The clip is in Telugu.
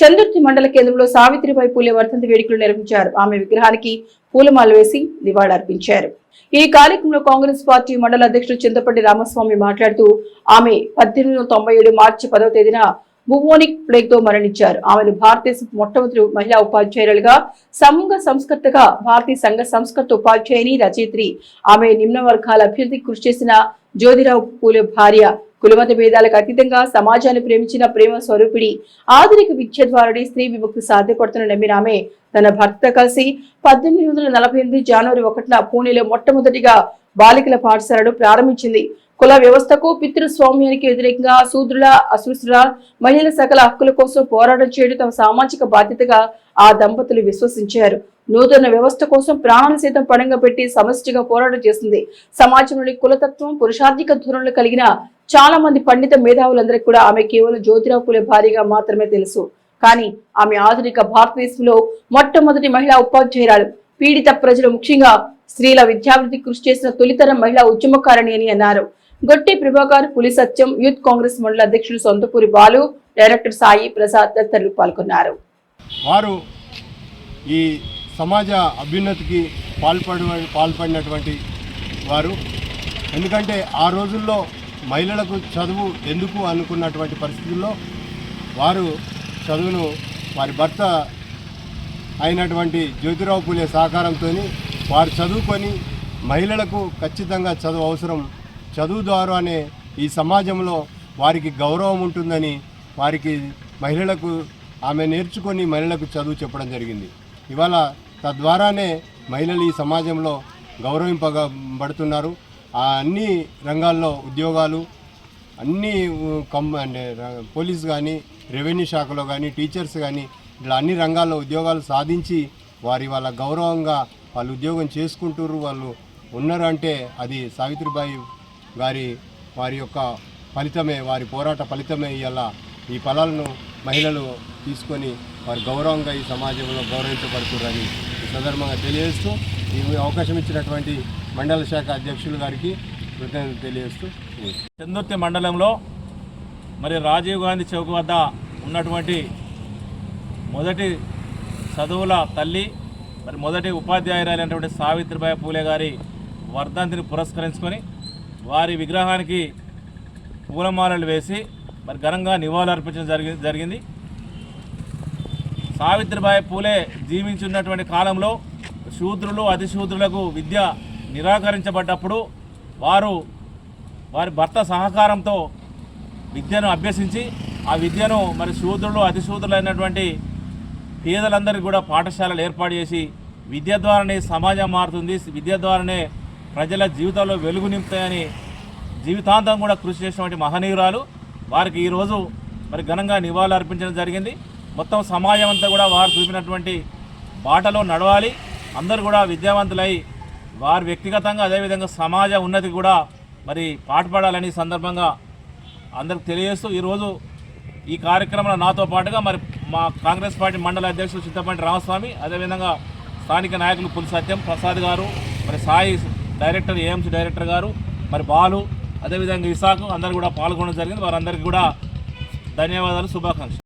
చందుర్తి మండల కేంద్రంలో సావిత్రిబాయి పూలే వర్ధంతి వేడుకలు నిర్వహించారు. ఆమె విగ్రహానికి పూలమాల వేసి నివాళులర్పించారు ఈ కార్యక్రమంలో కాంగ్రెస్ పార్టీ మండల అధ్యక్షుడు చింతపల్లి రామస్వామి మాట్లాడుతూ ఆమె పద్దెనిమిది వందల తొంభై ఏడు మార్చి పదవ తేదీన బువోనిక్ ప్లేగ్తో మరణించారు. ఆమెను భారతదేశ మొట్టమొదటి మహిళా ఉపాధ్యాయులుగా సంఘ సంస్కర్తగా భారతీయ సంఘ సంస్కృత ఉపాధ్యాయుని రచయిత్రి ఆమె నిమ్న వర్గాల అభ్యర్థికి కృషి చేసిన జ్యోతిరావు పూలే భార్య కులమత భేదాలకు అతీతంగా సమాజాన్ని ప్రేమించిన ప్రేమ స్వరూపిడి ఆధునిక విద్య ద్వారానే స్త్రీ విముక్తి సాధ్యపడుతున్న నమ్మిన ఆమె తన భర్త కలిసి పద్దెనిమిది వందల నలభై ఎనిమిది జనవరి ఒకటిన పూణేలో మొట్టమొదటిగా బాలికల పాఠశాలను ప్రారంభించింది. కుల వ్యవస్థకు పితృస్వామ్యానికి వ్యతిరేకంగా శూద్రుల అసృష్టుల మహిళల సకల హక్కుల కోసం పోరాటం చేయడం తమ సామాజిక బాధ్యతగా ఆ దంపతులు విశ్వసించారు. నూతన వ్యవస్థ కోసం ప్రాణాలు సైతం పడంగా పెట్టి సమష్టిగా పోరాటం చేసింది సమాజంలోని కులతత్వం పురుషార్థిక ధోరణులు కలిగిన చాలా మంది పండిత మేధావులందరికీ కూడా ఆమె కేవలం జ్యోతిరావు పులే భారీగా మాత్రమే తెలుసు. కానీ ఆమె ఆధునిక భారతదేశంలో మొట్టమొదటి మహిళా ఉపాధ్యాయురాలు. పీడిత ప్రజలు ముఖ్యంగా స్త్రీల విద్యాభివృద్ధి కృషి చేసిన తొలితరం మహిళా ఉద్యమకారిణి అని అన్నారు. గొట్టి ప్రభాకర్ పులి సత్యం యూత్ కాంగ్రెస్ మండల అధ్యక్షుడు సొంతపూరి బాలు డైరెక్టర్ సాయి ప్రసాద్ తదితరులు పాల్గొన్నారు. వారు ఈ సమాజ అభ్యున్నతికి పాల్పడ పాల్పడినటువంటి వారు. ఎందుకంటే ఆ రోజుల్లో మహిళలకు చదువు ఎందుకు అనుకున్నటువంటి పరిస్థితుల్లో వారు చదువును వారి భర్త అయినటువంటి జ్యోతిరావు పూలే సహకారంతో వారు చదువుకొని మహిళలకు ఖచ్చితంగా చదువు అవసరం. చదువు ద్వారానే ఈ సమాజంలో వారికి గౌరవం ఉంటుందని వారికి మహిళలకు ఆమె నేర్చుకొని మహిళలకు చదువు చెప్పడం జరిగింది. ఇవాళ తద్వారానే మహిళలు ఈ సమాజంలో గౌరవింపబడుతున్నారు. ఆ అన్ని రంగాల్లో ఉద్యోగాలు అన్ని కమ్ కం అంటే పోలీస్ కానీ రెవెన్యూ శాఖలో కానీ టీచర్స్ కానీ ఇట్లా అన్ని రంగాల్లో ఉద్యోగాలు సాధించి వారి వాళ్ళ గౌరవంగా వాళ్ళు ఉద్యోగం చేసుకుంటారు వాళ్ళు ఉన్నారు అంటే అది సావిత్రిబాయి గారి వారి యొక్క ఫలితమే వారి పోరాట ఫలితమే ఇవాళ ఈ ఫలాలను మహిళలు తీసుకొని వారి గౌరవంగా ఈ సమాజంలో గౌరవించబడుతున్నారని ఈ సందర్భంగా తెలియజేస్తూ ఈ అవకాశం ఇచ్చినటువంటి మండల శాఖ అధ్యక్షులు గారికి కృతజ్ఞతలు తెలియజేస్తూ చందుర్తి మండలంలో మరి రాజీవ్ గాంధీ చౌక్ వద్ద ఉన్నటువంటి మొదటి చదువుల తల్లి మరి మొదటి ఉపాధ్యాయురాలైనటువంటి సావిత్రిబాయి పూలే గారి వర్ధంతిని పురస్కరించుకొని వారి విగ్రహానికి పూలమాలలు వేసి మరి ఘనంగా నివాళులు అర్పించడం జరిగి జరిగింది. సావిత్రిబాయి పూలే జీవించున్నటువంటి కాలంలో శూద్రులు అతిశూద్రులకు విద్య నిరాకరించబడ్డప్పుడు వారు వారి భర్త సహకారంతో విద్యను అభ్యసించి ఆ విద్యను మరి శూద్రులు అతిశూద్రులైనటువంటి పేదలందరికీ కూడా పాఠశాలలు ఏర్పాటు చేసి విద్య ద్వారానే సమాజం మారుతుంది విద్య ద్వారానే ప్రజల జీవితంలో వెలుగు నింపుతాయని జీవితాంతం కూడా కృషి చేసినటువంటి మహనీయురాలు. వారికి ఈరోజు మరి ఘనంగా నివాళులు అర్పించడం జరిగింది. మొత్తం సమాజం అంతా కూడా వారు చూపినటువంటి బాటలో నడవాలి. అందరూ కూడా విద్యావంతులై వారు వ్యక్తిగతంగా అదేవిధంగా సమాజ ఉన్నతి కూడా మరి పాటుపడాలని సందర్భంగా అందరికి తెలియజేస్తూ ఈరోజు ఈ కార్యక్రమంలో నాతో పాటుగా మరి మా కాంగ్రెస్ పార్టీ మండల అధ్యక్షుడు చింతపండి రామస్వామి అదేవిధంగా స్థానిక నాయకులు పులి సత్యం ప్రసాద్ గారు మరి సాయి డైరెక్టర్ ఏఎంసీ డైరెక్టర్ గారు మరి బాలు అదేవిధంగా ఇసాకు అందరు కూడా పాల్గొనడం జరిగింది. వారందరికీ కూడా ధన్యవాదాలు శుభాకాంక్షలు.